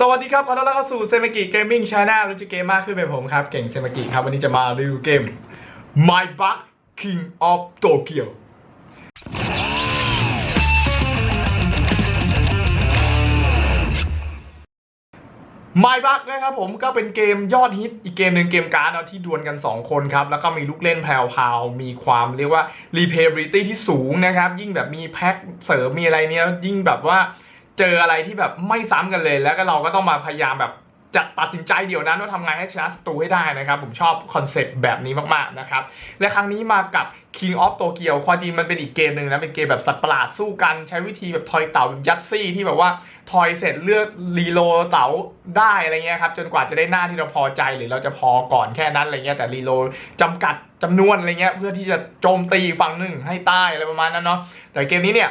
สวัสดีครับขอต้อนรับเข้าสู่เซมากิเกมมิ่งชาแนลรู้จักเกมมากขึ้นเป็นผมครับ เก่งเซมากิครับ วันนี้จะมารีวิวเกม My Bug King of Tokyo ไมบักนะครับผมก็เป็นเกมยอดฮิตอีกเกมหนึ่งเกมการ์ดเนาะที่ดวลกัน 2 คนครับ แล้วก็มีลูกเล่นแพรวๆมีความเรียกว่า replayability ที่สูงนะครับ ยิ่งแบบมีแพ็คเสริมมีอะไรเนี้ยยิ่งแบบว่า เจออะไรที่แบบไม่ซ้ำกันเลย แล้วก็เราก็ต้องมาพยายามแบบจะตัดสินใจเดี๋ยวนั้นว่าทำไงให้ชนะศัตรูให้ได้นะครับ ผมชอบคอนเซปต์แบบนี้มากๆนะครับ และครั้งนี้มากับ King of Tokyo ความจริงมันเป็นอีกเกมหนึ่งนะเป็นเกมแบบสัตว์ประหลาดสู้กัน ใช้วิธีแบบทอยเต่าแบบยัดซี่ที่แบบว่าทอยเสร็จเลือกรีโลเต่าได้อะไรเงี้ยครับจนกว่าจะได้หน้าที่เราพอใจหรือเราจะพอก่อนแค่นั้นอะไรเงี้ยแต่รีโลจำกัดจำนวนอะไรเงี้ยเพื่อที่จะโจมตีฝั่งหนึ่งให้ตายอะไรประมาณนั้นเนาะแต่เกมนี้เนี่ย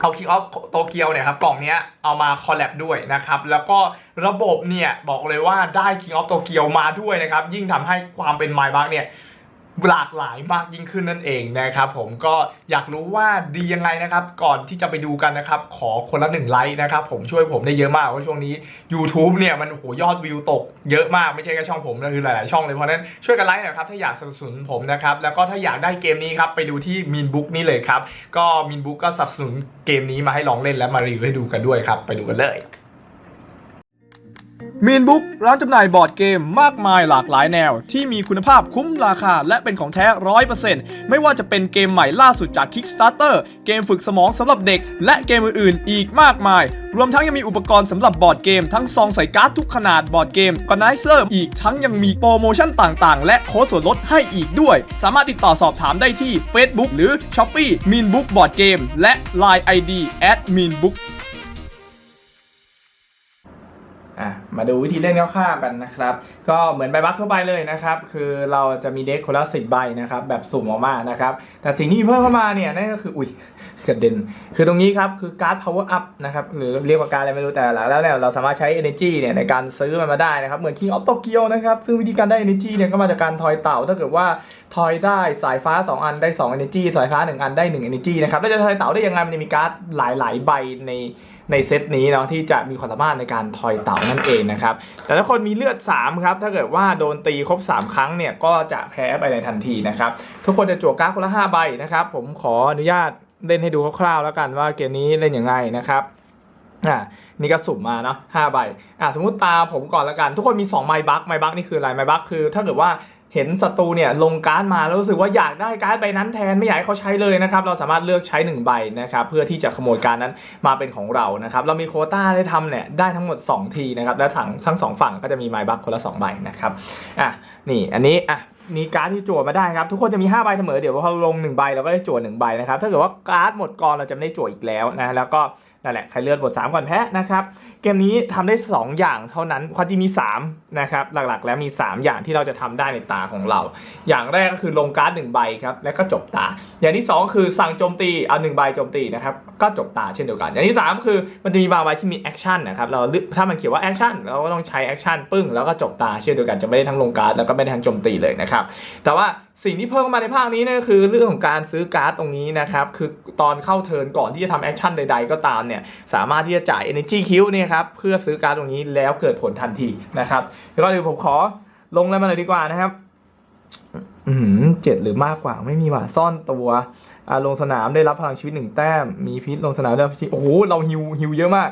เอาคิงออฟโตเกียวเนี่ยครับกล่องนี้เอามาคอลแลบด้วยนะครับ แล้วก็ระบบเนี่ยบอกเลยว่าได้คิงออฟโตเกียวมาด้วยนะครับ ยิ่งทำให้ความเป็น My Bug เนี่ย หลากหลายมากยิ่งขึ้นนั่นเองนะครับผมก็อยากรู้ว่าดียังไงนะครับ ก่อนที่จะไปดูกันนะครับ ขอคนละหนึ่งไลค์นะครับผมช่วยผมได้เยอะมากเพราะช่วงนี้ YouTube เนี่ยมันโหยอดวิวตกเยอะมากไม่ใช่แค่ช่องผมนะคือหลาย ๆ ช่องเลยเพราะนั้นช่วยกันไลค์หน่อยครับถ้าอยากสนับสนุนผมนะครับ แล้วก็ถ้าอยากได้เกมนี้ครับไปดูที่มินบุ๊กนี่เลยครับก็มินบุ๊กก็สนับสนุนเกมนี้มาให้ลองเล่นและมารีวิวให้ดูกันด้วยครับ ไปดูกันเลย มีนบุ๊กร้านจำหน่ายบอร์ดเกมมากมายหลากหลายแนว ที่มีคุณภาพคุ้มราคา และเป็นของแท้ร้อยเปอร์เซ็นต์ไม่ว่าจะเป็นเกมใหม่ล่าสุดจาก Kickstarter เกมฝึกสมองสำหรับเด็ก และเกมอื่นๆ อีกมากมาย รวมทั้งยังมีอุปกรณ์สำหรับบอร์ดเกม ทั้งซองใส่การ์ดทุกขนาดบอร์ดเกมกอนไนเซอร์อีกทั้งยังมีโปรโมชั่นต่างๆ และโค้ดส่วนลดให้อีกด้วย สามารถติดต่อสอบถามได้ที่ Facebook หรือ Shopee Mean Book Board Game และ Line ID @meanbook อะ มาดูวิธีเล่นคร่าวๆกันนะครับ ก็เหมือนใบบัคทั่วไปเลยนะครับ คือเราจะมีเด็กคนละสิบใบนะครับ แบบสุ่มออกมานะครับ แต่สิ่งที่เพิ่มเข้ามาเนี่ยนั่นก็คือ อุ้ยกระเด็น คือตรงนี้ครับ คือการ์ด power up นะครับ หรือเรียกว่าการอะไรไม่รู้แต่ละแล้วเนี่ยเราสามารถใช้ energy เนี่ยในการซื้อมันมาได้นะครับ เหมือน King of Tokyo นะครับ ซึ่งวิธีการได้ energy เนี่ยก็มาจากการทอยเต่า ถ้าเกิดว่าทอยได้สายฟ้า 2 อันได้ 2 energy สายฟ้า 1 อันได้ 1 energy นะครับแล้วจะทอยเต่าได้ยังไงมันจะมีการ์ดหลาย ๆ ใบในในเซตนี้เนาะที่จะมีความสามารถในการทอยเต่านั่นเองนะครับ แต่ถ้าคนมีเลือด 3 ครับ ถ้าเกิดว่าโดนตีครบ 3 ครั้งเนี่ย ก็จะแพ้ไปในทันทีนะครับ ทุกคนจะจั่วการ์ดคนละ 5 ใบนะครับ ผมขออนุญาตเล่นให้ดูคร่าวๆแล้วกันว่าเกมนี้เล่นยังไงนะครับอ่านี่ก็สุ่มมาเนาะห้าใบอ่าสมมุติตาผมก่อนละกัน ทุกคนมี2ไมบัคไมบัคนี่คืออะไรไมบัคคือ ถ้าเกิดว่า เห็นศัตรูเนี่ยลงการ์ดมาแล้วรู้สึกว่าอยากได้การ์ดใบนั้นแทนไม่อยากให้เขาใช้เลยนะครับเราสามารถเลือกใช้ 1 ใบนะครับเพื่อที่จะขโมยการดนั้นมาเป็นของเรานะครับเรามีโคต้าได้ทำเนี่ยได้ทั้งหมด 2 ทีนะครับและทั้งทั้งสองฝั่งก็จะมีไมบัคคนละ2ใบนะครับอะนี่อันนี้อะมีการ์ดที่จั่วมาได้ครับทุกคนจะมี5ใบเสมอเดี๋ยวพอลง1ใบเราก็ได้จั่ว1ใบนะครับถ้าเกิดว่าการ์ดหมดกองเราจะไม่ได้จั่วอีกแล้วนะแล้วก็ นั่นแหละใครเลือดหมด3ก่อนแพ้นะครับ เกมนี้ทำได้ 2 อย่างเท่านั้นความจริงมี3นะครับหลักๆ แล้วมี 3 อย่างที่เราจะทำได้ในตาของเรา อย่างแรกก็คือลงการ์ดหนึ่งใบครับแล้วก็จบตา อย่างที่ 2 คือสั่งโจมตีเอาหนึ่งใบโจมตีนะครับก็จบตาเช่นเดียวกัน อย่างที่ 3 คือมันจะมีบางใบที่มีแอคชั่นนะครับเราถ้ามันเขียนว่าแอคชั่นเราก็ต้องใช้แอคชั่นปึ้งแล้วก็จบตาเช่นเดียวกันจะไม่ได้ทั้งลงการ์ดแล้วก็ไม่ได้ทั้งโจมตีเลยนะครับแต่ว่า สิ่งที่เพิ่มเข้ามาในภาคนี้เนี่ยคือเรื่องของการซื้อการ์ดตรงนี้นะครับคือตอนเข้าเทิร์นก่อนที่จะทำแอคชั่นใด ๆ ก็ตามเนี่ยสามารถที่จะจ่าย Energy Q เนี่ยครับเพื่อซื้อการ์ดตรงนี้แล้วเกิดผลทันทีนะครับแล้วก็เดี๋ยวผมขอลงแล้วมาเลยดีกว่านะครับอืมเจ็ดหรือมากกว่าไม่มีว่ะซ่อนตัวอ่าลงสนามได้รับพลังชีวิตหนึ่งแต้มมีพิษลงสนามได้โอ้โหเราฮิวฮิวเยอะมาก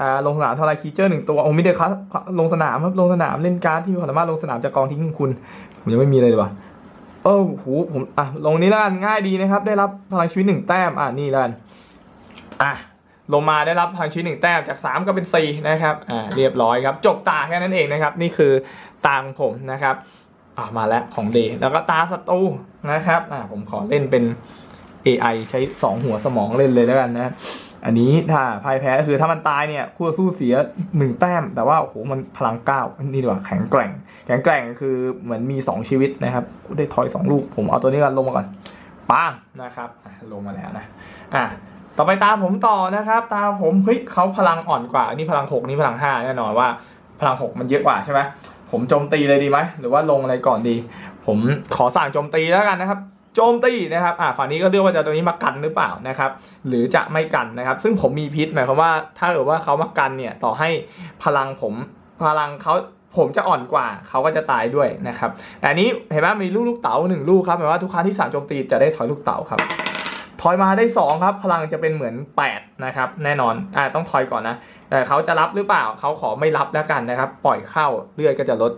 อ่าลงสนามทลายคีเจอร์หนึ่งตัวโอ้ม่ได้ครับลงสนามครับลงสนามเล่นการ์ดที่มีความสามารถลงสนามจากกองทิ้งของคุณผมยังไม่มีเลยดีกว่า เออโหผมอะลงนี้แล้วกันง่ายดีนะครับ ได้รับพลังชีวิตหนึ่งแต้มอะนี่แล้วกันอะลงมาได้รับพลังชีวิตหนึ่งแต้มจากสามก็เป็นสี่นะครับอ่าเรียบร้อยครับ จบตาแค่นั้นเองนะครับ นี่คือตาของผมนะครับอ่ามาแล้วของเดย์แล้วก็ตาศัตรูนะครับอ่าผมขอเล่นเป็น AI ใช้ 2 หัวสมองเล่นเลยแล้วกันนะ อันนี้ถ้าพ่ายแพ้ก็คือถ้ามันตายเนี่ยคู่สู้เสีย1แต้ม แต่ว่าโอ้โหมันพลังเก้านี่ดีกว่าแข็งแกร่ง แข็งแกร่งคือเหมือนมี 2 ชีวิตนะครับได้ถอย 2 ลูก ผมเอาตัวนี้กันลงมาก่อนป้างนะครับลงมาแล้วนะอะต่อไปตามผมต่อนะครับ ตามผมเฮ้ยเขาพลังอ่อนกว่านี่พลัง6นี่พลัง5แน่นอนว่าพลัง6มันเยอะกว่าใช่ไหมผมโจมตีเลยดีไหมหรือว่าลงอะไรก่อนดี ผมขอสั่งโจมตีแล้วกันนะครับ โจมตีนะครับอ่าฝั่งนี้ก็เลือกว่าจะตัวนี้มากันหรือเปล่านะครับ หรือจะไม่กันนะครับ ซึ่งผมมีพิษหมายความว่า ถ้าเกิดว่าเขามากันเนี่ยต่อให้พลังผมพลังเขาผมจะอ่อนกว่าเขาก็จะตายด้วยนะครับแต่อันนี้เห็นไหมมีลูกลูกเต๋าหนึ่งลูกครับหมายความว่าทุกครั้งที่สั่งโจมตีจะได้ถอยลูกเต๋าครับถอยมาได้ 2 ครับ พลังจะเป็นเหมือน 8 นะครับ แน่นอนอ่าต้องถอยก่อนนะแต่เขาจะรับหรือเปล่าเขาขอไม่รับแล้วกันนะครับ ปล่อยเข้าเลือดก็จะลด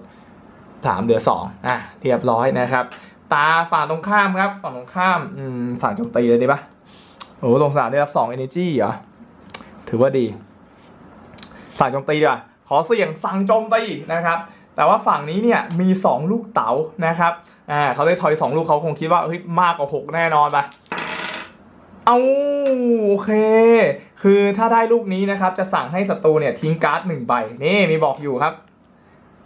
3 เหลือ2อะเรียบร้อยนะครับ ตาฝั่งตรงข้ามครับ ฝั่งตรงข้าม อืมสั่งโจมตีเลยดีปะโอ้ลงสามได้รับ2 energy เหรอ ถือว่าดี สั่งโจมตีดีกว่าขอเสี่ยงสั่งโจมตีนะครับแต่ว่าฝั่งนี้เนี่ยมี 2 ลูกเต๋านะครับ อ่าเขาได้ถอย 2 ลูกเขาคงคิดว่าเฮ้ยมากกว่า 6 แน่นอนปะเอาโอเค คือถ้าได้ลูกนี้นะครับ จะสั่งให้ศัตรูเนี่ยทิ้งการ์ดหนึ่งใบ นี่มีบอกอยู่ครับ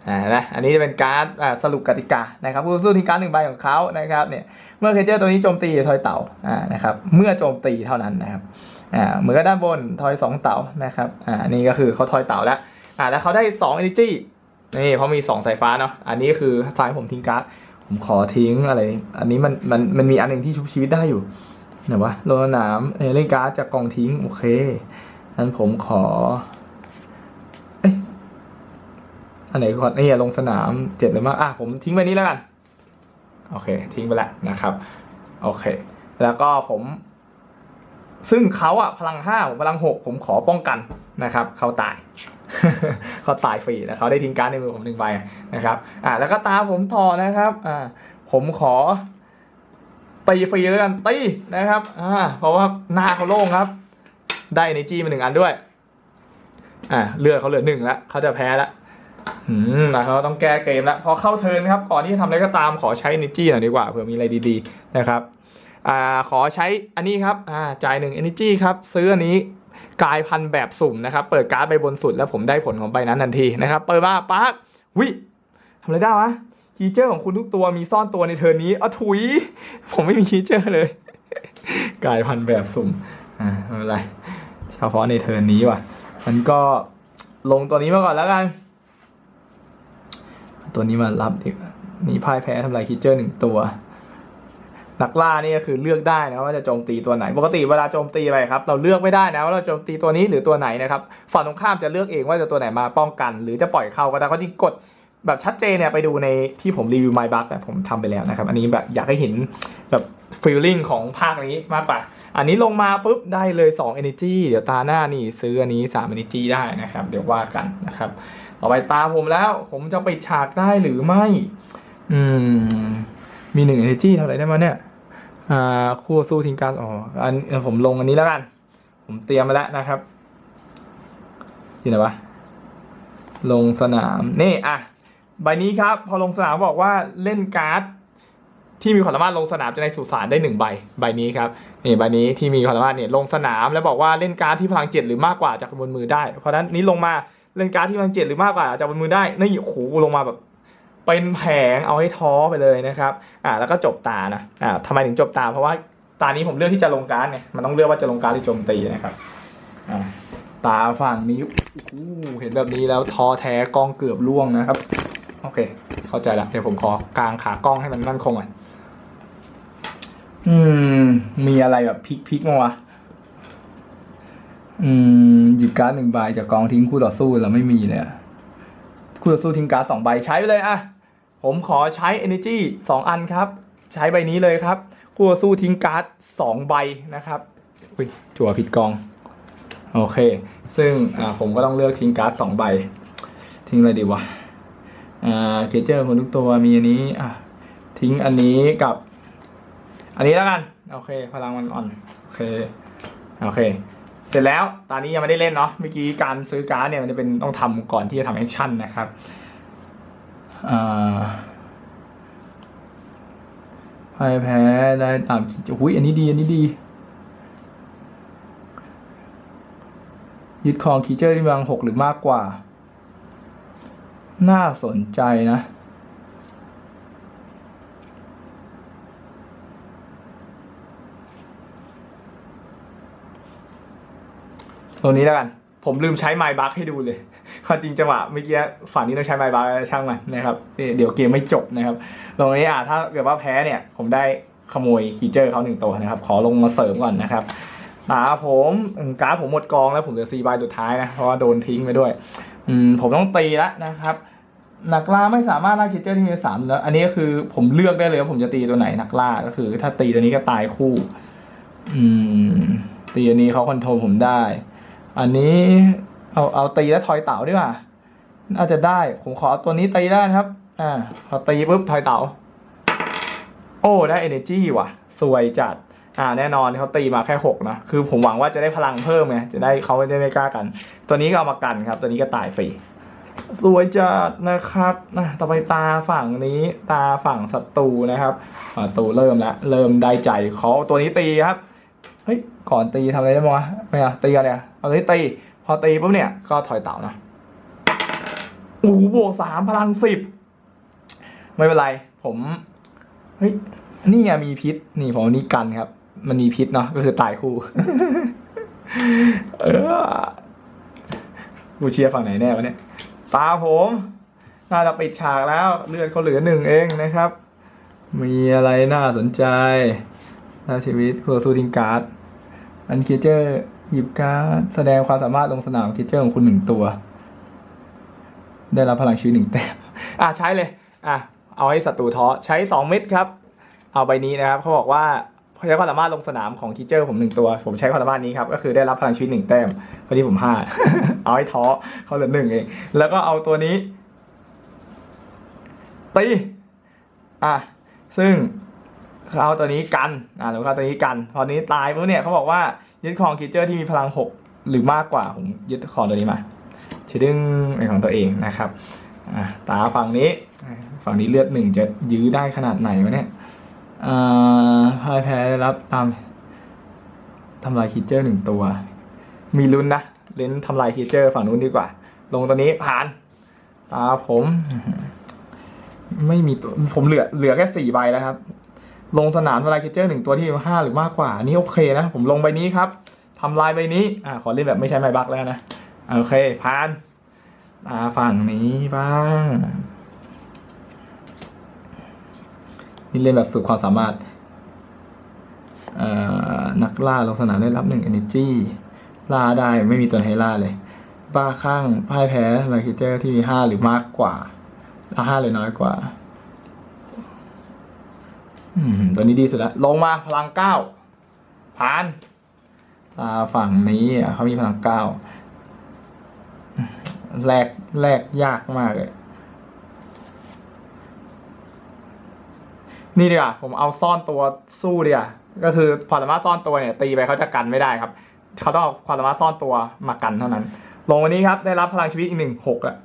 อ่านะอันนี้จะเป็นการ์ดอ่าสรุปกติกานะครับผู้สู้ทิ้งการ์ดหนึ่งใบของเขานะครับเนี่ยเมื่อเคเจอร์ตัวนี้โจมตีทอยเต่าอ่านะครับเมื่อโจมตีเท่านั้นนะครับอ่าเหมือนกับด้านบนทอยสองเต่านะครับอ่านี่ก็คือเขาทอยเต่าแล้วอ่าแล้วเขาได้สอง energy นี่เพราะมี2สายฟ้าเนาะอันนี้คือซ้ายผมทิ้งการ์ดผมขอทิ้งอะไร อันนี้มันมันมันมีอันหนึ่งที่ชุบชีวิตได้อยู่ไหนวะโลงสนามเอเล่นการ์ดจากกองทิ้งโอเคนั้นผมขอ อันไหนก่อนนี่ลงสนามเจ็ดหรือมากอะผมทิ้งไปนี้แล้วกัน โอเค ทิ้งไปแล้วนะครับ โอเค แล้วก็ผม ซึ่งเขาอะพลังห้าผมพลังหกผมขอป้องกันนะครับเขาตายเขาตายฟรีนะเขาได้ทิ้งการ์ดในมือผมหนึ่งใบนะครับ อ่าแล้วก็ตาผมต่อนะครับอ่าผมขอตีฟรีแล้วกันตีนะครับอ่าเพราะว่าหน้าเขาโล่งครับ ได้ในจีมาหนึ่งอันด้วย อ่าเลือดเขาเหลือหนึ่งแล้วเขาจะแพ้แล้ว อืมนะเขาต้องแก้เกมแล้ว พอเข้าเทิร์นครับก่อนที่จะทำอะไรก็ตามขอใช้ energy หน่อยดีกว่าเผื่อมีอะไรดีๆนะครับอ่าขอใช้อันนี้ครับอ่าจ่ายหนึ่ง energy ครับซื้ออันนี้กลายพันธุ์แบบสุ่มนะครับ เปิดการ์ดใบบนสุดแล้วผมได้ผลของใบนั้นทันทีนะครับเปิดมาปั๊บวิทำอะไรได้วะคีเจอร์ของคุณทุกตัวมีซ่อนตัวในเทิร์นนี้เอถุย ผมไม่มีคีเจอร์เลย กลายพันธุ์แบบสุ่มอ่าไม่เป็นไรเฉพาะในเทิร์นนี้ว่ะมันก็ลงตัวนี้มาก่อนแล้วกัน ตัวนี้มารับดีกนี่พ่ายแพ้ทำลายคิเจอร์หนึ่งตัว นักล่านี่ก็คือเลือกได้นะว่าจะโจมตีตัวไหน ปกติเวลาโจมตีไปครับ เราเลือกไม่ได้นะว่าเราโจมตีตัวนี้หรือตัวไหนนะครับฝั่งตรงข้ามจะเลือกเองว่าจะตัวไหนมาป้องกัน หรือจะปล่อยเข้าก็ได้ก็จริงกดแบบชัดเจนเนี่ยไปดูในที่ผมรีวิว My Bug ผมทำไปแล้วนะครับ อันนี้แบบอยากให้เห็นแบบฟีลลิ่งของภาคนี้มากกว่า อันนี้ลงมาปุ๊บได้เลย 2 Energy เดี๋ยวตาหน้านี่ซื้ออันนี้ 3 Energy ได้นะครับ เดี๋ยวว่ากันนะครับ ต่อไปตาผมแล้ว ผมจะปิดฉากได้หรือไม่ อืม มีหนึ่ง Energy เท่าไหร่ได้มาเนี่ย อ่าคู่สู้ทิ้งการอ๋ออันผมลงอันนี้แล้วกัน ผมเตรียมมาแล้วนะครับที่ไหนวะ ลงสนามนี่อะใบนี้ครับ พอลงสนามบอกว่าเล่นการ์ดที่มีความสามารถลงสนามจะในสุสานได้หนึ่งใบใบนี้ครับนี่ใบนี้ที่มีความสามารถเนี่ยลงสนามแล้วบอกว่าเล่นการ์ดที่พลังเจ็ดหรือมากกว่าจากบนมือได้ เพราะฉะนั้นนี้ลงมา เล่นการ์ดที่พลังเจ็ดหรือมากกว่าจากบนมือได้นี่โอ้โหลงมาแบบเป็นแผงเอาให้ท้อไปเลยนะครับอ่าแล้วก็จบตานะอ่าทำไมถึงจบตา เพราะว่าตานี้ผมเลือกที่จะลงการ์ดเนี่ยมันต้องเลือกว่าจะลงการ์ดหรือโจมตีนะครับอ่าตาฝั่งนี้โอ้เห็นแบบนี้แล้วท้อแท้กล้องเกือบล่วงนะครับ โอเค เข้าใจละเดี๋ยวผมขอกลางขากล้องให้มันมั่นคงก่อนอืม มีอะไรแบบพลิกพลิกๆมาวะ อืมหยิบการ์ดหนึ่งใบจากกองทิ้งคู่ต่อสู้เราไม่มีเลยอะคู่ต่อสู้ทิ้งการ์ดสองใบใช้ไปเลยอะผมขอใช้ energy สองอันครับ ใช้ใบนี้เลยครับ คู่ต่อสู้ทิ้งการ์ดสองใบนะครับอุ้ยจั่วผิดกอง โอเค ซึ่งอ่าผมก็ต้องเลือกทิ้งการ์ดสองใบ ทิ้งอะไรดีวะอ่าเคเจอร์คนทุกตัวมีอันนี้อะทิ้งอันนี้กับ อันนี้แล้วกัน โอเค พลังมันอ่อนโอเคโอเค เสร็จแล้วตอนนี้ยังไม่ได้เล่นเนาะเมื่อกี้การซื้อการ์ดเนี่ยมันจะเป็นต้องทำก่อนที่จะทำแอคชั่นนะครับอ่าพ่ายแพ้ได้ตามขีดอุ้ยอันนี้ดีอันนี้ดียึดครองคีเจอร์ที่วางหกหรือมากกว่า น่าสนใจนะ ตัวนี้แล้วกัน ผมลืมใช้ไมบัคให้ดูเลยความจริงจังหวะเมื่อกี้ฝั่งนี้ต้องใช้ไมบัคช่างมันนะครับ เดี๋ยวเกมไม่จบนะครับ ตรงนี้อะถ้าเกิดว่าแพ้เนี่ย ผมได้ขโมยคีเจอร์เขาหนึ่งตัวนะครับ ขอลงมาเสริมก่อนนะครับตาผมการ์ดผมหมดกองแล้วผมเหลือสี่ใบสุดท้ายนะ เพราะว่าโดนทิ้งไปด้วย อืมผมต้องตีแล้วนะครับนักล่าไม่สามารถล่าคิเจอร์ที่มีสามแล้วอันนี้ก็คือผมเลือกได้เลยว่าผมจะตีตัวไหนนักล่าก็คือ ถ้าตีตัวนี้ก็ตายคู่ อืม ตีอันนี้เขาคอนโทรลผมได้ อันนี้เอาเอาตีแล้วทอยเต่าดีกว่าน่าจะได้ ผมขอเอาตัวนี้ตีได้ครับ อ่าพอตีปุ๊บทอยเต่า โอ้ได้ energy ว่ะ สวยจัด อ่าแน่นอนเขาตีมาแค่หกนะ คือผมหวังว่าจะได้พลังเพิ่มไง จะได้เขาไม่ได้ไม่กล้ากัน ตัวนี้ก็เอามากันครับ ตัวนี้ก็ตายฟรี สวยจัดนะครับนะต่อไปตาฝั่งนี้ ตาฝั่งศัตรูนะครับศัตรูเริ่มแล้ว เริ่มได้ใจเขาเอตัวนี้ตีครับ ฮ้ยก่อนตีทำอะไรได้บ้างวะไม่เอาตีกันเนี่ยเอาตัวนี้ตีพอตีปุ๊บเนี่ยก็ถอยเต่านะโอ้โหบวกสามพลังสิบไม่เป็นไร ผมเฮ้ยนี่ไงมีพิษ นี่ผมนี่กันครับ มันมีพิษเนาะก็คือตายคู่เออกูเชียร์ฝั่งไหนแน่วะเนี่ยตาผม น่าจะปิดฉากแล้ว เลือดเขาเหลือหนึ่งเองนะครับ มีอะไรน่าสนใจน่าชีวิตครัวซูทิงการ์ด อันคิเจอร์หยิบการ์ดแสดงความสามารถลงสนามคิเจอร์ของคุณหนึ่งตัว ได้รับพลังชีวิตหนึ่งแต้มอะใช้เลย อะเอาให้ศัตรูท้อใช้สองเม็ดครับ เอาใบนี้นะครับเขาบอกว่าใช้ความสามารถลงสนามของคิเจอร์ผมหนึ่งตัว ผมใช้ความสามารถนี้ครับ ก็คือได้รับพลังชีวิตหนึ่งแต้มพอดีผมห้าเอาให้ท้อเขาเหลือหนึ่งเอง แล้วก็เอาตัวนี้ตีอะซึ่ง เขาเอาตัวนี้กันอ่าหรือเขาเอาตัวนี้กัน พอนี้ตายปุ๊บเนี่ยเขาบอกว่ายึดของคิเจอร์ที่มีพลังหกหรือมากกว่าผมยึดของตัวนี้มาชดึงเป็นของตัวเองนะครับอะตาฝั่งนี้ฝั่งนี้เลือดหนึ่งจะยื้อได้ขนาดไหนวะเนี่ยอ่าพ่ายแพ้ได้รับตามทำลายคิเจอร์หนึ่งตัว มีลุ้นนะเล่นทำลายคิเจอร์ฝั่งนู้นดีกว่า ลงตัวนี้ผ่านตาผม ไม่มีตัวผมเหลือเหลือแค่สี่ใบแล้วครับ ลงสนามทำลายคิเจอร์หนึ่งตัวที่มีห้าหรือมากกว่าอันนี่โอเคนะ ผมลงใบนี้ครับทำลายใบนี้อ่าขอเล่นแบบไม่ใช้ไม้บักแล้วนะโอเคผ่านตาฝั่งนี้บ้างนี่เล่นแบบสุดความสามารถเอ่อนักล่าลงสนามได้รับหนึ่ง energy ล่าได้ไม่มีตัวให้ล่าเลย บ้าข้างพ่ายแพ้ลาคิเจอร์ที่มีห้าหรือมากกว่าเอาห้าเลยน้อยกว่า ตัวนี้ดีสุดล้วลงมาพลังเก้าผ่านตาฝั่งนี้เขามีพลังเก้าแลกแลกยากมากเลยนี่ดีกว่าผมเอาซ่อนตัวสู้ดีกว่าก็คือความสามารถซ่อนตัวเนี่ย ตีไปเขาจะกันไม่ได้ครับเขาต้องเอาความสามารถซ่อนตัวมากันเท่านั้น ลงวันนี้ครับ ได้รับพลังชีวิตอีกหนึ่งหกอะ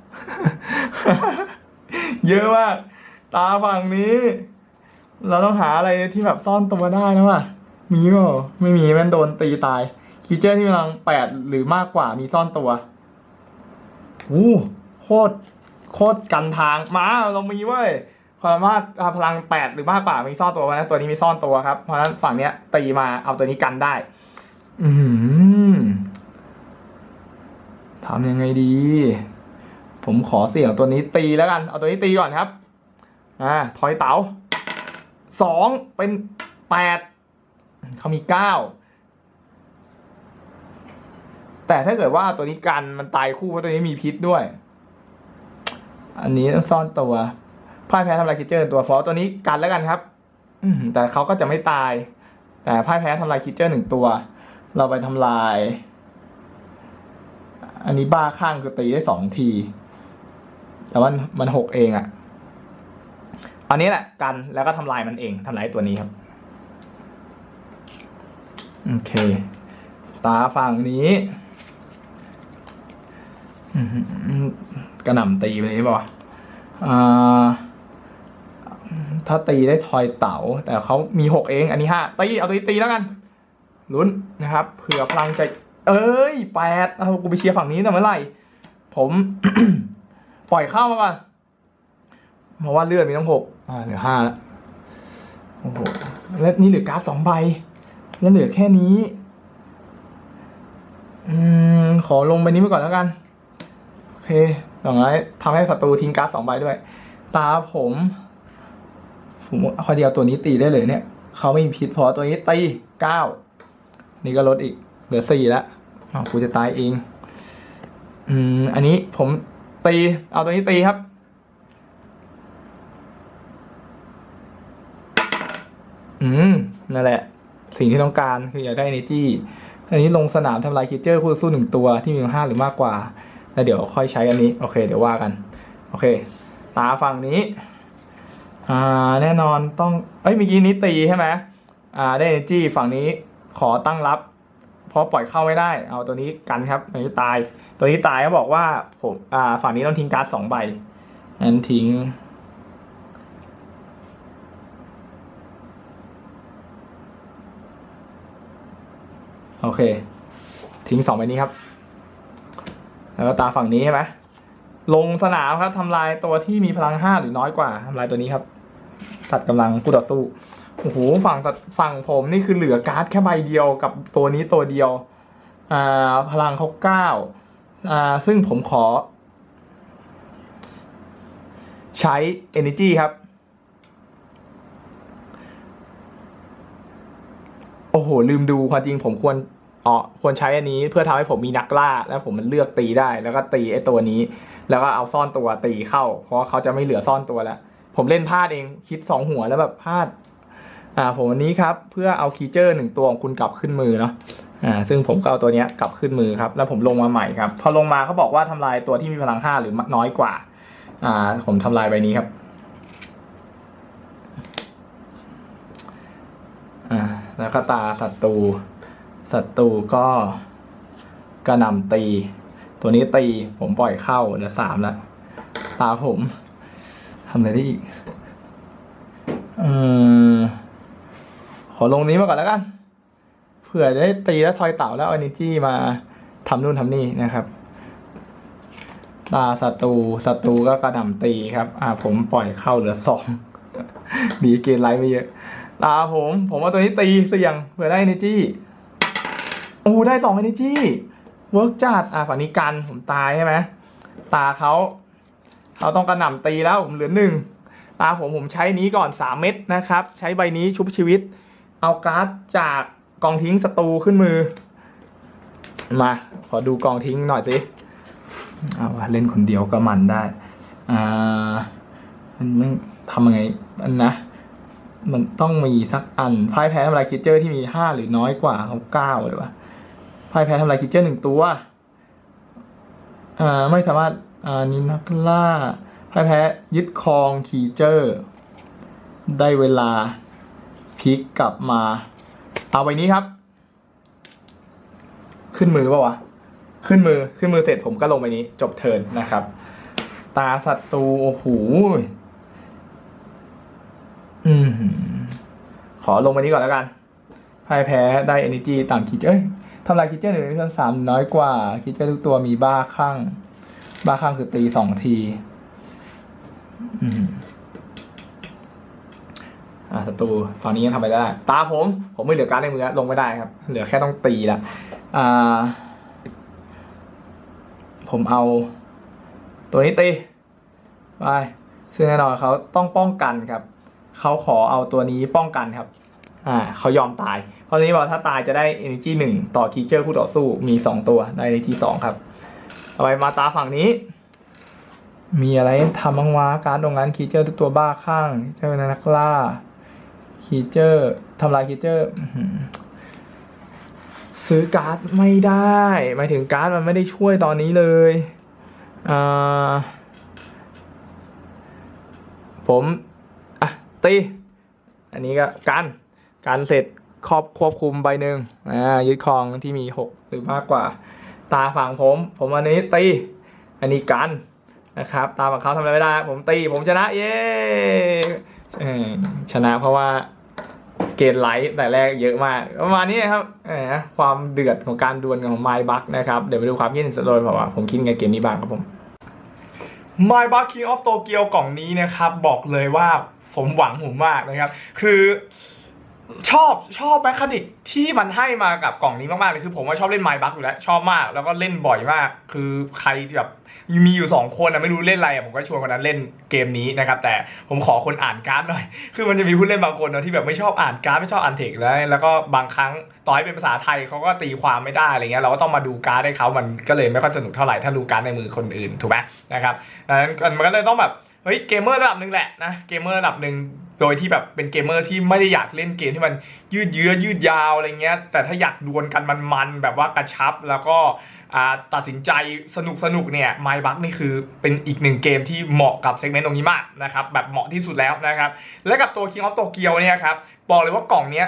เยอะมากตาฝั่งนี้ เราต้องหาอะไรที่แบบซ่อนตัวได้นะว่ะมีเปล่าไม่มีมันโดนตีตายคีเจอร์ที่พลังแปดหรือมากกว่ามีซ่อนตัวอู้โคตรโคตรกันทางมาเรามีเว้ยความสามารถอ่าพลังแปดหรือมากกว่ามีซ่อนตัวเพราะนั้นตัวนี้มีซ่อนตัวครับเพราะฉะนั้นฝั่งเนี้ยตีมาเอาตัวนี้กันได้ อืทำยังไงดี ผมขอเสี่ยงตัวนี้ตีแล้วกัน เอาตัวนี้ตีก่อนครับ อ่า ถอยเต๋า สองเป็นแปดเขามีเก้าแต่ถ้าเกิดว่าตัวนี้กันมันตายคู่เพราะตัวนี้มีพิษด้วย อันนี้ต้องซ่อนตัวพ่ายแพ้ทำลายคิเจอร์ตัวเพราะตัวนี้กันแล้วกันครับ อืแต่เขาก็จะไม่ตาย แต่พ่ายแพ้ทำลายคิเจอร์หนึ่งตัว เราไปทำลาย อันนี้บ้าข้างคือตีได้สองที แต่ว่ามันหกเองอะ่ะ อันนี้แหละกันแล้วก็ทำลายมันเองทำลายตัวนี้ครับโอเค ตาฝั่งนี้อกระหน่ำตีไปเลยป่ะอ่าถ้าตีได้ทอยเต๋า แต่เขามีหกเอง อันนี้ห้าตี เอาตัวนี้ตีแล้วกัน ลุ้นนะครับเผื่อพลังใจ เอ้ยแปดเอากูไปเชียร์ฝั่งนี้แต่เมื่อไหร่ ผม ปล่อยเข้ามาก่อน เพราะว่าเลือดมีต้องหกอ่าเหลือห้าแล้วโอ้โหแล้วนี่เหลือการ์ดสองใบแล้วเหลือแค่นี้ อืมขอลงใบนี้ไปก่อนแล้วกัน โอเคอย่างไรทำให้ศัตรูทิ้งการ์ดสองใบด้วย ตาผมผมพอดีเอาตัวนี้ตีได้เลยเนี่ยเขาไม่มีพิษพอตัวนี้ตีเก้านี่ก็ลดอีก เหลือสี่แล้วอ้าวกูจะตายเอง อืม อันนี้ผมตี เอาตัวนี้ตีครับ อืม นั่นแหละ สิ่งที่ต้องการคืออยากได้ energy อันนี้ลงสนามทำลายคิเจอร์คู่สู้หนึ่งตัวที่มีห้าหรือมากกว่า แล้วเดี๋ยวค่อยใช้อันนี้ โอเค เดี๋ยวว่ากัน โอเค ตาฝั่งนี้ อ่า แน่นอนต้อง เอ้ย เมื่อกี้นี้ตีใช่ไหมอ่า ได้ energy ฝั่งนี้ขอตั้งรับ เพราะปล่อยเข้าไม่ได้ เอาตัวนี้กันครับตัวนี้ตาย ตัวนี้ตายเขาบอกว่าผม อ่า ฝั่งนี้ต้องทิ้งการ์ดสองใบนั้นทิ้ง โอเค ทิ้งสองใบนี้ครับ แล้วก็ตาฝั่งนี้ใช่ไหมลงสนามครับทำลายตัวที่มีพลังห้าหรือน้อยกว่าทำลายตัวนี้ครับตัดกำลังคู่ต่อสู้โอ้โหฝั่งฝั่งผมนี่คือเหลือการ์ดแค่ใบเดียวกับตัวนี้ตัวเดียวอ่าพลังเขาเก้าอ่าซึ่งผมขอ ใช้ energy ครับ โอ้โห ลืมดูความจริงผมควร อ๋อควรใช้อันนี้เพื่อทำให้ผมมีนักล่า แล้วผมมันเลือกตีได้ แล้วก็ตีไอ้ตัวนี้ แล้วก็เอาซ่อนตัวตีเข้า เพราะว่าเขาจะไม่เหลือซ่อนตัวแล้วผมเล่นพลาดเองคิดสองหัวแล้วแบบพลาด อ่า ผมวันนี้ครับ เพื่อเอาคีเจอร์หนึ่งตัวของคุณกลับขึ้นมือเนาะอ่าซึ่งผมก็เอาตัวเนี้ยกลับขึ้นมือครับ แล้วผมลงมาใหม่ครับ พอลงมาเขาบอกว่าทำลายตัวที่มีพลังห้าหรือน้อยกว่า อ่า ผมทำลายใบนี้ครับอ่าแล้วก็ตาศัตรู ศัตรูก็กระหน่ำตี ตัวนี้ตีผมปล่อยเข้าเหลือสามล้วตาผมทำอะไรได้อีกเออขอลงนี้มาก่อนแล้วกัน เผื่อได้ตีแล้วทอยเต่าแล้วเอา energy มาทำนู่นทำนี่นะครับ ตาศัตรูศัตรูก็กระหน่ำตีครับ อ่า ผมปล่อยเข้าเหลือสองดีเกณฑ์ไลท์ไม่เยอะ ตาผม ผมเอาตัวนี้ตีเสี่ยงเผื่อได้ energy โอ้ได้สอง energy เวิร์กจัดอ่าฝั่งนี้กันผมตายใช่ไหมตาเขาเขาต้องกระหน่ำตีแล้วผมเหลือหนึ่งตาผมผมใช้นี้ก่อนสามเม็ดนะครับ ใช้ใบนี้ชุบชีวิต เอาการ์ดจากกองทิ้งศัตรูขึ้นมือ มา ขอดูกองทิ้งหน่อยสิเอาเล่นคนเดียวก็มันได้ อ่า มันไม่ทำยังไงอันนะ มันต้องมีสักอันพ่ายแพ้ทำลายคิดเจอร์ที่มีห้าหรือน้อยกว่าเขาเก้าเลยวะ พ่ายแพ้ทำลายคิเจอร์หนึ่งตัวอ่าไม่สามารถอ่านี่นักล่าพ่ายแพ้ยึดครองคีเจอร์ ได้เวลาพลิกกลับมา เอาใบนี้ครับ ขึ้นมือป่าวะ ขึ้นมือขึ้นมือเสร็จผมก็ลงไปนี้ จบเทิร์นนะครับ ตาศัตรูโอ้โหอืมขอลงไปนี้ก่อนแล้วกันพ่ายแพ้ได้ energy ต่ำคิดเอ้ย ทำลายคิดเจอร์หนึ่งในสามน้อยกว่าคิดเจอร์ทุกตัวมีบ้าคลั่ง บ้าคลั่งคือตีสองทีอ่าศัตรูฝั่งนี้ยังทำไปได้ ตาผม ผมไม่เหลือการในมือแล้วลงไม่ได้ครับ เหลือแค่ต้องตีละอ่า ผมเอา ตัวนี้ตีไปซึ่งแน่นอนเขาต้องป้องกันครับ เขาขอเอาตัวนี้ป้องกันครับ อ่าเขายอมตายเพราะนี้บอกถ้าตายจะได้ energy หนึ่งต่อคีเจอร์คู่ต่อสู้มีสองตัวได้ energy สองครับต่อไปมาตาฝั่งนี้ มีอะไรทำบ้างวะการตรงนั้นคีเจอร์ตัวบ้าข้างเจ้านักล่าคีเจอร์ทำลายคีเจอร์ซื้อการ์ดไม่ได้หมายถึงการ์ดมันไม่ได้ช่วยตอนนี้เลยอ่าผม อะ ตี อันนี้ก็การ การเสร็จครอบควบคุมใบหนึ่งอ่ายึดครองที่มีหกหรือมากกว่า ตาฝั่งผม ผมอันนี้ตี อันนี้กันนะครับ ตามฝั่งเขาทำอะไรไม่ได้ ผมตี ผมชนะ เย้ชนะเพราะว่าเกณฑ์ไลท์แต่แรกเยอะมาก ประมาณนี้ครับความเดือดของการดวลของไมบักนะครับ เดี๋ยวไปดูความคิดเห็นสโดยเพราะว่าผมคิดไงเกมนี้บ้างครับผม My b u c King of Tokyo กล่องนี้นะครับ บอกเลยว่าสมหวังผมมากนะครับ คือ ชอบชอบแมคคานิกที่มันให้มากับกล่องนี้มากๆเลยคือผมว่าชอบเล่น My b u c อยู่แล้วชอบมาก แล้วก็เล่นบ่อยมาก คือใครแบบมีอยู่สองคนนะไม่รู้เล่นอะไรอะผมก็ชวนคนนั้นเล่นเกมนี้นะครับแต่ผมขอคนอ่านการ์ดหน่อย คือมันจะมีผู้เล่นบางคนนะที่แบบไม่ชอบอ่านการ์ดไม่ชอบอ่านเทคแล้วแล้วก็บางครั้งต่อให้เป็นภาษาไทยเขาก็ตีความไม่ได้อะไรเงี้ยเราก็ต้องมาดูการ์ดให้เขามันก็เลยไม่ค่อยสนุกเท่าไหร่ถ้ารู้การ์ดในมือคนอื่นถูกไหมนะครับดังนั้นมันก็เลยต้องแบบเฮ้ยเกมเมอร์ระดับหนึ่งแหละนะเกมเมอร์ระดับหนึ่ง โดยที่แบบเป็นเกมเมอร์ที่ไม่ได้อยากเล่นเกมที่มันยืดเยื้อยืดยาวอะไรเงี้ย แต่ถ้าอยากดวลกันมันๆแบบว่ากระชับแล้วก็ตัดสินใจสนุกสนุกเนี่ยไมบักนี่คือเป็นอีกหนึ่งเกมที่เหมาะกับเซกเมนต์ตรงนี้มากนะครับ แบบเหมาะที่สุดแล้วนะครับ และกับตัว King of Tokyo เนี่ยครับ บอกเลยว่ากล่องเนี้ย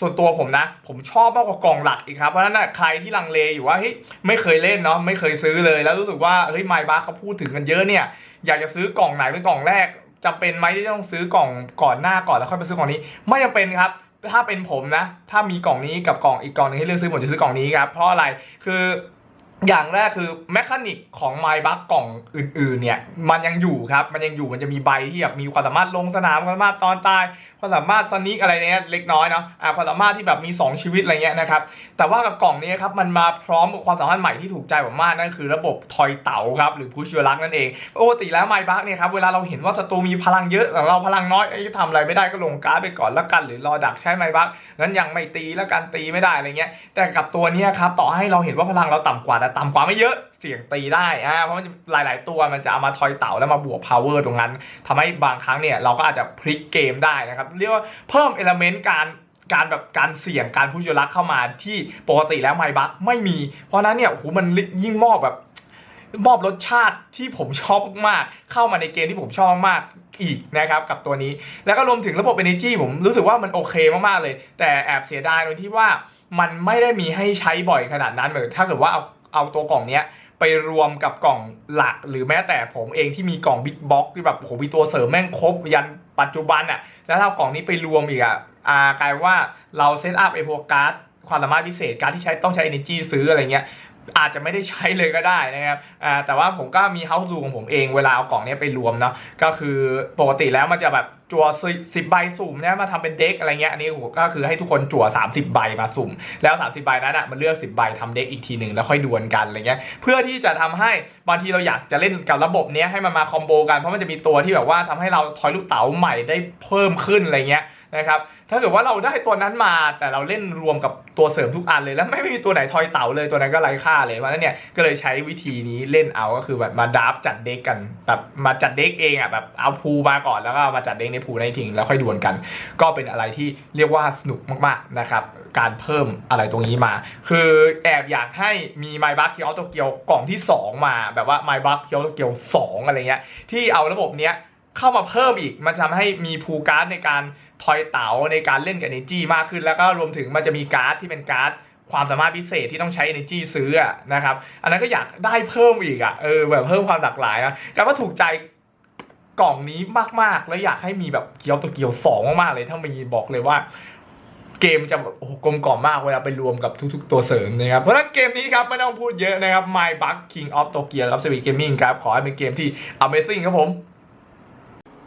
ส่วนตัวผมนะ ผมชอบมากกว่ากล่องหลักอีกครับ เพราะฉะนั้นใครที่ลังเลอยู่ว่าเฮ้ยไม่เคยเล่นเนาะไม่เคยซื้อเลย แล้วรู้สึกว่าเฮ้ยไมบักเขาพูดถึงกันเยอะเนี่ยอยากจะซื้อกล่องไหนเป็นกล่องแรก จำเป็นไหมที่ต้องซื้อกล่องก่อนหน้าก่อนแล้วค่อยไปซื้อกล่องนี้ ไม่จำเป็นครับ ถ้าเป็นผมนะ ถ้ามีกล่องนี้กับกล่องอีกกล่องหนึงให้เลือกซื้อผมจะซื้อกล่องนี้ครับเพราะอะไรคืออย่างแรกคือแมคานิกของไมบักกล่องอื่นๆเนี่ยมันยังอยู่ครับ มันยังอยู่มันจะมีใบที่แบบมีความสามารถลงสนามความสามารถตอนตายความสามารถสนิกอะไรเนี้ยเล็กน้อยเนาะอ่าความสามารถที่แบบมี 2 ชีวิตอะไรเงี้ยนะครับแต่ว่ากับกล่องนี้ครับมันมาพร้อมกับความสามารถใหม่ที่ถูกใจผมมากนั่นคือระบบทอยเต๋าครับหรือพุชยูรักนั่นเองปกติแล้วไมบักเนี่ยครับเวลาเราเห็นว่าศัตรูมีพลังเยอะแต่เราพลังน้อยเอ้ทำอะไรไม่ได้ก็ลงการ์ดไปก่อนละกัน หรือรอดักใช้ไมบักนั้นยังไม่ตีแล้วกันตีไม่ได้อะไรเงี้ยแต่กับตัวนี้ครับต่อให้เราเห็นว่าพลังเราต่ำกว่าแต่ต่ำกว่าไม่เยอะ เสียงตีได้อ่าเพราะมันหลาย ๆ ตัวมันจะเอามาทอยเต่าแล้วมาบวก power ตรงนั้นทำให้บางครั้งเนี่ยเราก็อาจจะพลิกเกมได้นะครับ เรียกว่าเพิ่มเอลเมนต์การการแบบการเสี่ยงการพุชลักเข้ามาที่ปกติแล้วไมบักไม่มี เพราะนั้นเนี่ยโหมันยิ่งมอบแบบมอบรสชาติที่ผมชอบมากๆเข้ามาในเกมที่ผมชอบมากๆอีกนะครับกับตัวนี้ แล้วก็รวมถึงระบบ Energy ผมรู้สึกว่ามันโอเคมากๆเลย แต่แอบเสียดายตรงที่ว่ามันไม่ได้มีให้ใช้บ่อยขนาดนั้นเหมือนถ้าเกิดว่าเอาเอาตัวกล่องเนี้ย ไปรวมกับกล่องหลัก หรือแม้แต่ผมเองที่มีกล่องบิ๊กบ็อกที่แบบโหมีตัวเสริมแม่งครบยันปัจจุบันอะแล้วถ้าเอากล่องนี้ไปรวมอีกอะอ่ากลายว่าเราเซตอัพไอพวกการ์ดความสามารถพิเศษการที่ใช้ต้องใช้ energy ซื้ออะไรเงี้ย อาจจะไม่ได้ใช้เลยก็ได้นะครับแต่ว่าผมก็มี house rule ของผมเองเวลาเอากล่องนี้ไปรวมเนาะก็คือปกติแล้วมันจะแบบจั่วสิบใบสุ่มเนี่ยมาทำเป็นเด็กอะไรเงี้ยอันนี้ก็คือให้ทุกคนจั่ว 30 ใบมาสุ่ม แล้ว 30 ใบนั้นอะมันเลือก 10 ใบทำเด็กอีกทีหนึ่งแล้วค่อยดวลกันอะไรเงี้ยเพื่อที่จะทำให้บางทีเราอยากจะเล่นกับระบบเนี้ยให้มันมาคอมโบกันเพราะมันจะมีตัวที่แบบว่าทำให้เราทอยลูกเต๋าใหม่ได้เพิ่มขึ้นอะไรเงี้ย นะครับถ้าเกิดว่าเราได้ตัวนั้นมาแต่เราเล่นรวมกับตัวเสริมทุกอันเลย แล้วไม่มีตัวไหนทอยเต๋าเลยตัวนั้นก็ไร้ค่าเลยเพราะนั้นเนี่ยก็เลยใช้วิธีนี้เล่นเอาก็คือแบบมาดับจัดเด็กกันแบบมาจัดเด็กเองอะแบบเอาพูมาก่อนแล้วก็มาจัดเด็กในพูในทิ้งแล้วค่อยดวลกัน ก็เป็นอะไรที่เรียกว่าสนุกมากๆนะครับการเพิ่มอะไรตรงนี้มา คือแอบอยากให้มีไมบัคเคียวโตเกียวกล่องที่ 2 มาแบบว่าไมบัคเคียวโตเกียว2อะไรเงี้ยที่เอาระบบเนี้ยเข้ามาเพิ่มอีกมันทำให้มีพูการ์ดในการ ทอยเต๋าในการเล่นกับ Energy มากขึ้น แล้วก็รวมถึงมันจะมีการ์ดที่เป็นการ์ดความสามารถพิเศษที่ต้องใช้ Energy ซื้อนะครับ อันนั้นก็อยากได้เพิ่มอีกอะเออแบบเพิ่มความหลากหลายนะแต่ว่าถูกใจกล่องนี้มากๆ และอยากให้มีแบบเกียวตัวเกียวสองมากๆเลย ถ้ามีบอกเลยว่า เกมจะแบบโอ้โหกลมกล่อมมากเวลาไปรวมกับทุกๆตัวเสริมนะครับ เพราะฉะนั้นเกมนี้ครับไม่ต้องพูดเยอะนะครับ My Bug King of Tokyo ครับ Sweet Gaming ครับ ขอให้เป็นเกมที่ Amazing ครับผม